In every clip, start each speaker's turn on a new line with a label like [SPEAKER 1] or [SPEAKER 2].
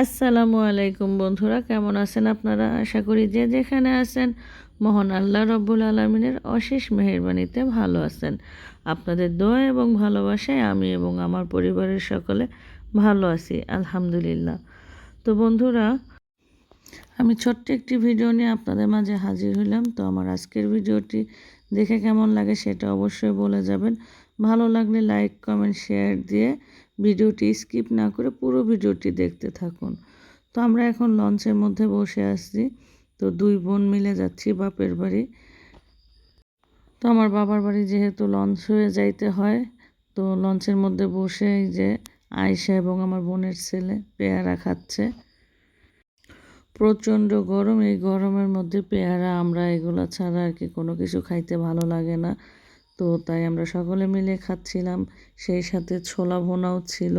[SPEAKER 1] আসসালামু আলাইকুম বন্ধুরা, কেমন আছেন আপনারা? আশা করি যে যেখানে আছেন, মহান আল্লাহ রব্বুল আলমিনের অশেষ মেহরবানিতে ভালো আছেন। আপনাদের দোয়া এবং ভালোবাসায় আমি এবং আমার পরিবারের সকলে ভালো আছি, আলহামদুলিল্লাহ। তো বন্ধুরা, আমি ছোট্ট একটি ভিডিও নিয়ে আপনাদের মাঝে হাজির হলাম তো আমার আজকের ভিডিওটি দেখে কেমন লাগে সেটা অবশ্যই বলে যাবেন। ভালো লাগলে লাইক, কমেন্ট, শেয়ার দিয়ে ভিডিওটি স্কিপ না করে পুরো ভিডিওটি দেখতে থাকুন। তো আমরা এখন লঞ্চের মধ্যে বসে আসছি তো দুই বোন মিলে যাচ্ছি বাপের বাড়ি। তো আমার বাবার বাড়ি যেহেতু লঞ্চ হয়ে যাইতে হয়, তো লঞ্চের মধ্যে বসে এই যে আয়সা এবং আমার বোনের ছেলে পেয়ারা খাচ্ছে। প্রচণ্ড গরম, এই গরমের মধ্যে পেয়ারা, আমরা এগুলো ছাড়া আর কি কোনো কিছু খাইতে ভালো লাগে না। তো তাই আমরা সকলে মিলে খাচ্ছিলাম। সেই সাথে ছোলা ভোনাও ছিল।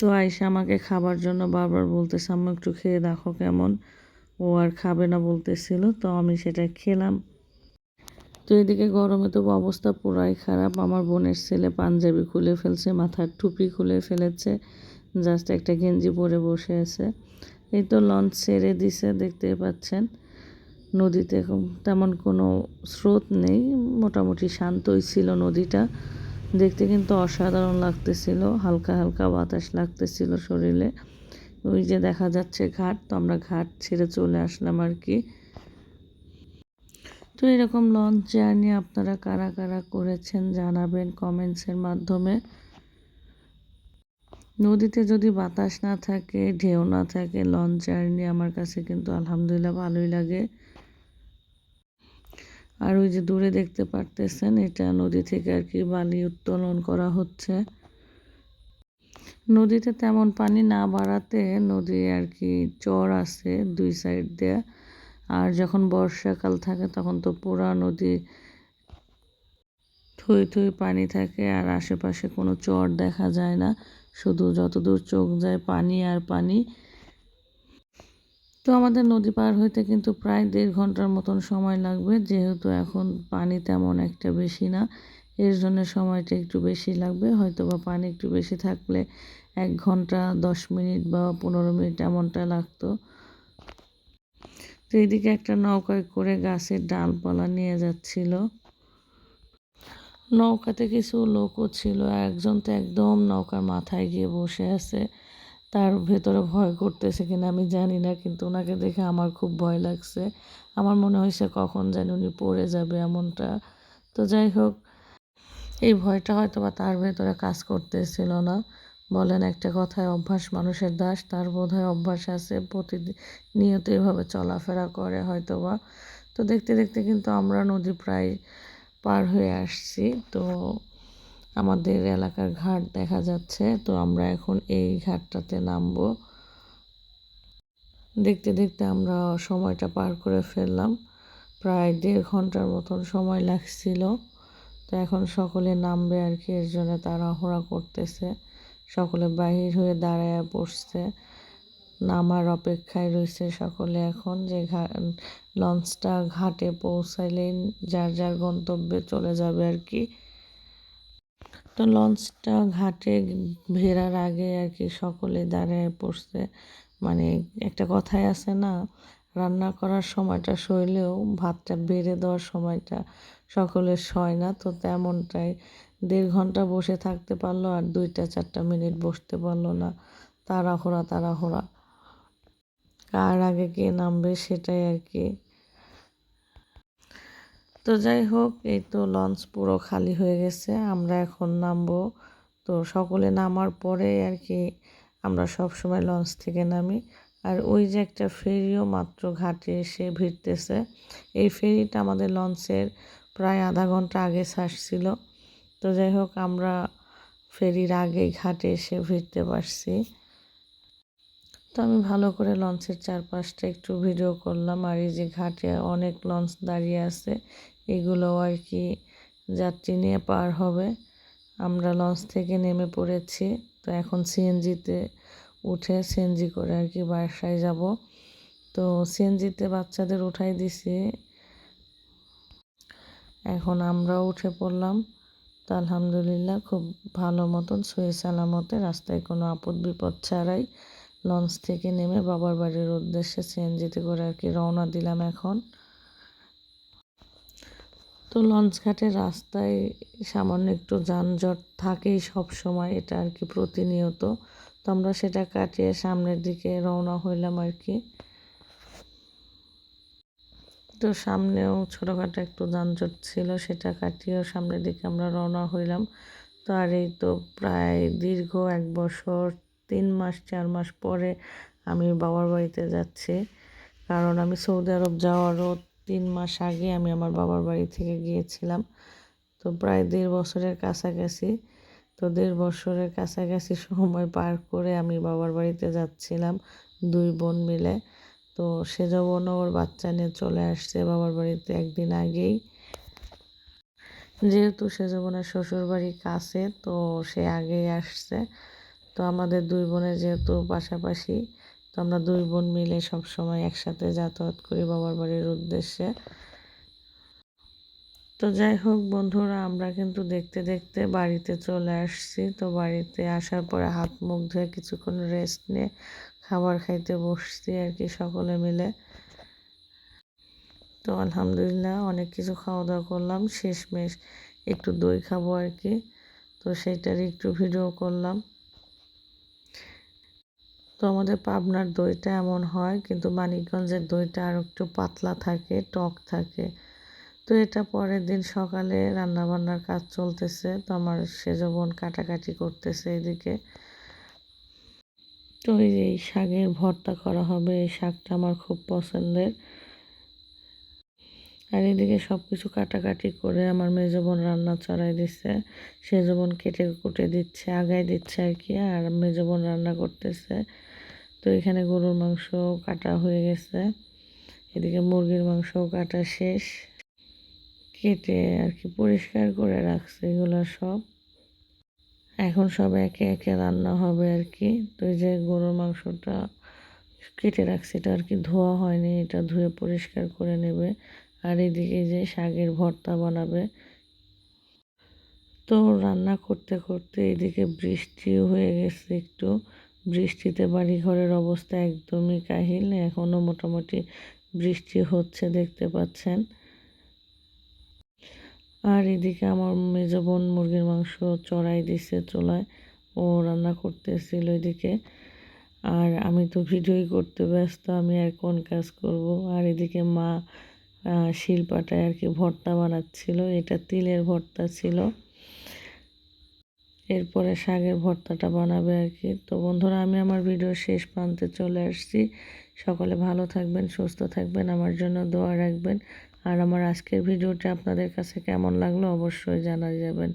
[SPEAKER 1] তো আয়সা আমাকে খাবার জন্য বারবার বলতেছে, আম্মু, একটু খেয়ে দেখো কেমন। ও আর খাবে না বলতেছিল, তো আমি সেটা খেলাম। তো এদিকে গরমে তো অবস্থা পুরাই খারাপ। আমার বোনের ছেলে পাঞ্জাবি খুলে ফেলছে, মাথার টুপি খুলে ফেলেছে জাস্ট একটা গেঞ্জি পরে বসে আছে। এই তো লঞ্চ ছেড়ে দিছে, দেখতে পাচ্ছেন। নদীতে তেমন কোনো স্রোত নেই, মোটামুটি শান্তই ছিল নদীটা। দেখতে কিন্তু অসাধারণ লাগতেছিল, হালকা হালকা বাতাস লাগতেছিল শরীরে। ওই যে দেখা যাচ্ছে ঘাট, তো আমরা ঘাট ছেড়ে চলে আসলাম আর কি। তো এরকম লঞ্চ জার্নি আপনারা কারা কারা করেছেন জানাবেন কমেন্টসের মাধ্যমে। নদীতে যদি বাতাস না থাকে, ঢেউ না থাকে, লঞ্চ জার্নি আমার কাছে কিন্তু আলহামদুলিল্লাহ ভালোই লাগে। আর ওই যে দূরে দেখতে পারতেছেন, এটা নদী থেকে আর কি বালি উত্তোলন করা হচ্ছে। নদীতে তেমন পানি না বাড়াতে নদী আর কি চর আছে দুই সাইড দিয়ে। আর যখন বর্ষাকাল থাকে, তখন তো পুরা নদী থই থই পানি থাকে আর আশেপাশে কোনো চর দেখা যায় না। শুধু যতদূর চোখ যায় পানি আর পানি। তো আমাদের নদী পার হইতে কিন্তু প্রায় দেড় ঘণ্টার মতন সময় লাগবে, যেহেতু এখন পানি তেমন একটা বেশি না। এর জন্য সময়টা একটু বেশি লাগবে হয়তো বা পানি একটু বেশি থাকলে এক ঘণ্টা, দশ মিনিট বা পনেরো মিনিট এমনটা লাগতো। তো এদিকে একটা নৌকায় করে গাছের ডালপালা নিয়ে যাচ্ছিল। নৌকাতে কিছু লোকও ছিল, একজন তো একদম নৌকার মাথায় গিয়ে বসে আছে। তার ভেতরে ভয় করতেছে কিনা আমি জানি না, কিন্তু ওনাকে দেখে আমার খুব ভয় লাগছে। আমার মনে হয়েছে কখন যেন উনি পড়ে যাবে এমনটা। তো যাই হোক, এই ভয়টা হয়তো বা তার ভেতরে কাজ করতেছিল না। বলেন, একটা কথায় অভ্যাস মানুষের দাস, তার বোধহয় অভ্যাস আছে, প্রতিনিয়ত এভাবে চলাফেরা করে হয়তো বা তো দেখতে দেখতে কিন্তু আমরা নদী প্রায় পার হয়ে আসছি। তো আমাদের এলাকার ঘাট দেখা যাচ্ছে, তো আমরা এখন এই ঘাটটাতে নামবো। দেখতে দেখতে আমরা সময়টা পার করে ফেললাম, প্রায় দেড় ঘণ্টার মতন সময় লাগছিল। তো এখন সকলে নামবে আর কি, এর জন্য তাড়াহুড়া করতেছে। সকলে বাহির হয়ে দাঁড়ায় পড়ছে নামার অপেক্ষায় রয়েছে সকলে এখন যে লঞ্চটা ঘাটে পৌঁছাইলেই যার যার গন্তব্যে চলে যাবে আর কি। তো লঞ্চটা ঘাটে ভেরার আগে আর কি সকলে দাঁড়ায় পড়ছে। মানে একটা কথাই আছে না, রান্না করার সময়টা সইলেও ভাতটা বেড়ে দেওয়ার সময়টা সকলের সয় না। তো তেমনটাই দেড় ঘণ্টা বসে থাকতে পারল আর দুইটা চারটা মিনিট বসতে পারল না। তাড়াহুড়া তাড়াহুড়া। কার আগে কে নামবে সেটাই আর কি তো যাই হোক, এই তো লঞ্চ পুরো খালি হয়ে গেছে, আমরা এখন নামবো। তো সকলে নামার পরে আর কি আমরা সব সময় লঞ্চ থেকে নামি। আর ওই যে একটা ফেরিও মাত্র ঘাটে এসে ভিড়তেছে। এই ফেরিটা আমাদের লঞ্চের প্রায় আধা ঘণ্টা আগে ছাড়ছিল। তো যাই হোক, আমরা ফেরির আগে ঘাটে এসে ভিড়তে পারছি। তো আমি ভালো করে লঞ্চের চারপাশটা একটু ভিডিও করলাম। আর এই যে ঘাটে অনেক লঞ্চ দাঁড়িয়ে আছে। এগুলো আর কি যাত্রী নিয়ে পার হবে। আমরা লঞ্চ থেকে নেমে পড়েছি। তো এখন সিএনজিতে উঠে সিএনজি করে আর কি বাসায় যাব। তো সিএনজিতে বাচ্চাদের উঠাই দিছি। এখন আমরাও উঠে পড়লাম। তো আলহামদুলিল্লাহ খুব ভালো মতন, সহি সালামতে রাস্তায় কোনো আপদ বিপদ ছাড়াই লঞ্চ থেকে নেমে বাবার বাড়ির উদ্দেশ্যে সিএনজিতে করে আর কি রওনা দিলাম এখন। তো লঞ্চ ঘাটের রাস্তায় সামান্য একটু যানজট থাকেই সব সময়, এটা আর কি প্রতিনিয়ত। তো আমরা সেটা কাটিয়ে সামনের দিকে রওনা হইলাম আর কি। তো সামনেও ছোটোখাটো একটু যানজট ছিল, সেটা কাটিয়েও সামনের দিকে আমরা রওনা হইলাম। তো আর এই তো প্রায় দীর্ঘ এক বছর, তিন মাস, চার মাস পরে আমি বাবার বাড়িতে যাচ্ছি। কারণ আমি সৌদি আরব যাওয়ারও তিন মাস আগে আমি আমার বাবার বাড়ি থেকে গিয়েছিলাম। তো প্রায় দেড় বছরের কাছাকাছি, তো দেড় বছরের কাছাকাছি সময় পার করে আমি বাবার বাড়িতে যাচ্ছিলাম দুই বোন মিলে। তো সে সেজবনও ওর বাচ্চা নিয়ে চলে আসছে বাবার বাড়িতে একদিন আগেই। যেহেতু সেজবনের শ্বশুর বাড়ি কাছে, তো সে আগেই আসছে। তো আমাদের দুই বোনের যেহেতু পাশাপাশি তো আমরা দুই বোন মিলে সব সময় একসাথে যাতায়াত করি বাবার বাড়ির উদ্দেশ্যে। তো যাই হোক বন্ধুরা, আমরা কিন্তু দেখতে দেখতে বাড়িতে চলে আসছি। তো বাড়িতে আসার পরে হাত মুখ ধুয়ে কিছুক্ষণ রেস্ট নিয়ে খাবার খাইতে বসছি আর কি সকলে মিলে। তো আলহামদুলিল্লাহ অনেক কিছু খাওয়া দাওয়া করলাম, শেষমেশ একটু দই খাব আর কি। তো সেইটার একটু ভিডিও করলাম। তো আমাদের পাবনার দইটা এমন হয়, কিন্তু মানিকগঞ্জের দইটা আর একটু পাতলা থাকে, টক থাকে। তো এটা পরের দিন সকালে রান্নাবান্নার কাজ চলতেছে, তো আমার সেজবন কাটাকাটি করতেছে এদিকে। তো এই শাকের ভর্তা করা হবে, এই শাকটা আমার খুব পছন্দের। আর এদিকে সব কিছু কাটাকাটি করে আমার মেজবন রান্না চড়াই দিচ্ছে সেজবন কেটে কুটে দিচ্ছে, আগায় দিচ্ছে আর কি, আর মেজবন রান্না করতেছে। তো এখানে গরুর মাংস কাটা হয়ে গেছে। এদিকে মুরগির মাংসও কাটা শেষ। কেটে আর কি পরিষ্কার করে রাখছে এগুলো সব। এখন সব একে একে রান্না হবে আর কি। তো এই যে গরুর মাংসটা কেটে রাখছে, এটা আর কি ধোয়া হয়নি, এটা ধুয়ে পরিষ্কার করে নেবে। আর এদিকে যে শাকের ভর্তা বানাবে। তো রান্না করতে করতে এদিকে বৃষ্টিও হয়ে গেছে একটু। বৃষ্টিতে বাড়ি ঘরের অবস্থা একদমই কাহিল এখনও মোটামুটি বৃষ্টি হচ্ছে দেখতে পাচ্ছেন। আর এদিকে আমার মেজ বোন মুরগির মাংস চড়াই দিছে চোলায়, ও রান্না করতেছিল এদিকে। আর আমি তো ভিডিওই করতে ব্যস্ত, আমি আর কোন কাজ করব? আর এদিকে মা শিলপাটায় আর কি ভর্তা বানাচ্ছিল। এটা তিলের ভর্তা ছিল। এরপরে শাকের ভর্তাটা বানাবে আর কি। তো বন্ধুরা, আমি আমার ভিডিও শেষ প্রান্তে চলে আসছি। সকলে ভালো থাকবেন, সুস্থ থাকবেন, আমার জন্য দোয়া রাখবেন। আর আমার আজকের ভিডিওটা আপনাদের কাছে কেমন লাগল অবশ্যই জানা যাবেন।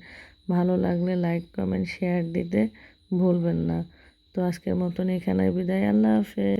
[SPEAKER 1] ভালো লাগলে লাইক, কমেন্ট, শেয়ার দিতে ভুলবেন না। তো আজকের মতন এখানে বিদায়। আল্লাহ হাফেজ।